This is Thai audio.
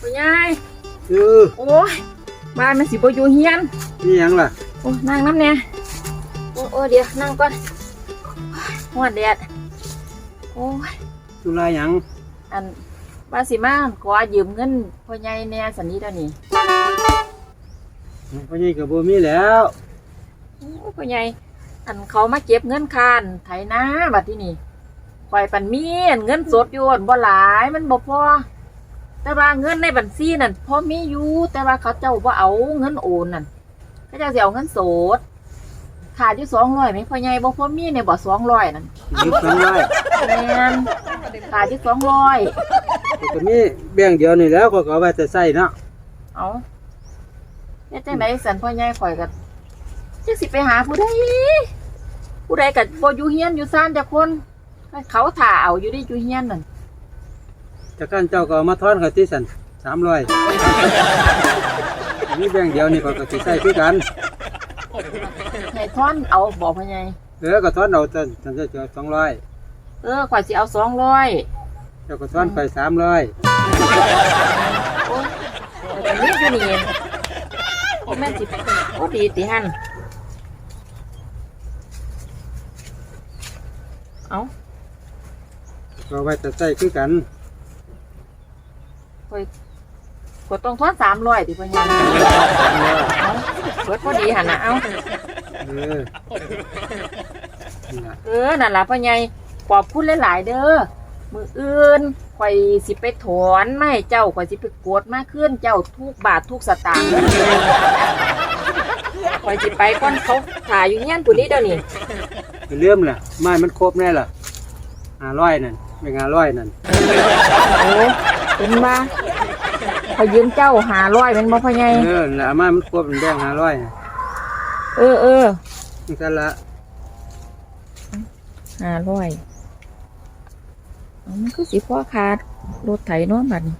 พ่อใหญ่เออโอ้ยบ้านมันสิบ่อยู่เฮียนนี่หยังล่ะโอ้นั่งน้ำเนี่ยโอ้โอ้เดี๋ยวนั่งก่อนหัวแดดโอ้ยตุลาหยังอันว่าสิมาขอยืมเงินพ่อใหญ่แหน่สันนี้เดี๋ยวนี้พ่อใหญ่ก็บ่มีแล้วโอ้พ่อใหญ่อันเขามาเก็บเงินคานไถนาบัดที่นี่ข่อยปันมีอันเงินสดอยู่อันบ่หลายมันบ่พอ แต่ว่าเงินในบัญชีนั่นพอมีอยู่แต่ว่าเขาเจ้าบ่เอาเงินโอนนั่นเขาเจ้าสิเอาเงินสดขาดอยู่สองร้อยไหมพ่อใหญ่บ่พอมีในบ่สองร้อยนั่นยืมสองร้อยแม่นขาดอยู่สองร้อยก็มีแบ่งค์เดียวนี่แล้วก็เอาไว้แต่ใส่เนาะเอาเฮ็ดจังไดสันพ่อใหญ่ข่อยก็จักสิไปหาผู้ใดผู้ใดก็บ่อยู่เฮียนอยู่ซ่านจักคน เขาถ่าเอาอยู่ดิอยู่เฮียนนั่น จากกันเจ้าก็เอามาทอนเขาที่สั่น300มีแบ่งค์เดียวนี่ก็ก็สิใส่คือกัน ให้ทอนเอาบอกพ่อใหญ่เออก็ทอนเอาแต่ฉันจะเอา200เออข่อยสิเอาสองร้อยเจ้าก็ทอนไป300แต่ก็มีอยู่นี่โอ้แม่นสิโอ้ดีติหันเอาก็เอาไว้แต่ใส่คือกัน ก็ต้องทอนสามร้อยติพ่อใหญ่เอาเปิดพอดีหันนะเอาเออนี่ล่ะเออนั่นล่ะพ่อใหญ่ขอบคุณหลายๆเด้อมืออื่นข่อยสิไปถอนไม่ให้เจ้าข่อยสิไปกดมาขึ้นเจ้าทุกบาททุกสตางค์เด้อข่อยสิไปก่อนเขาถ่ายอยู่เงี้ยนปุ่นนี้เดี๋ยวนี้ไปเลื่อมล่ะไม้มันครบแน่ล่ะ500นั่นไม่500นั่น โอ้ เป็นบ้าข่อยยืมเจ้าหาร้อยเป็นบ่พ่อใหญ่เออน่ะไม้มันครบมันแบ่งค์500น่ะเออเออจังซั่นละหาร้อยเอามันคือสิพ่อขาดรถไถเน้องบัดนี้